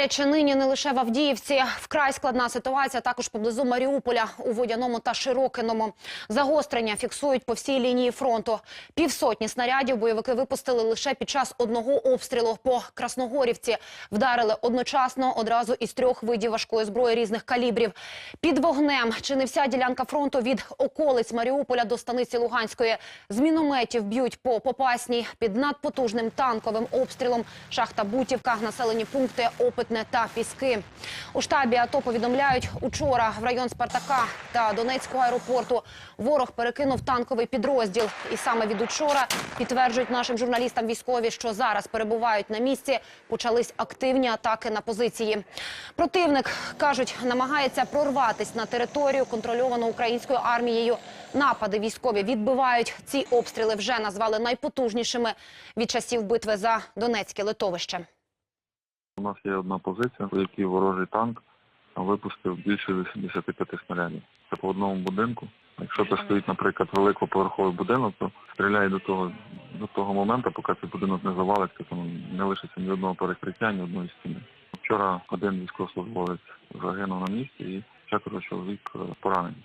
Гаряче нині не лише в Авдіївці. Вкрай складна ситуація також поблизу Маріуполя у Водяному та Широкиному. Загострення фіксують по всій лінії фронту. Півсотні снарядів бойовики випустили лише під час одного обстрілу по Красногорівці. Вдарили одночасно одразу із трьох видів важкої зброї різних калібрів. Під вогнем чи не вся ділянка фронту від околиць Маріуполя до станиці Луганської. З мінометів б'ють по Попасній. Під надпотужним танковим обстрілом шахта Бутівка, населені пункти Опитне та Піски. У штабі АТО повідомляють, учора в район Спартака та Донецького аеропорту ворог перекинув танковий підрозділ. І саме від учора підтверджують нашим журналістам військові, що зараз перебувають на місці. Почались активні атаки на позиції. Противник, кажуть, намагається прорватись на територію, контрольовану українською армією. Напади військові відбивають. Ці обстріли вже назвали найпотужнішими від часів битви за Донецьке литовище. У нас є одна позиція, в якій ворожий танк випустив більше 85 снарядів. Це по одному будинку. Якщо це стоїть, наприклад, великоповерховий будинок, то стріляє до того до того моменту, поки цей будинок не завалиться, то не лишиться ні одного перекриття, ні одної стіни. Вчора один військовослужбовець загинув на місці і четверо чоловік поранені.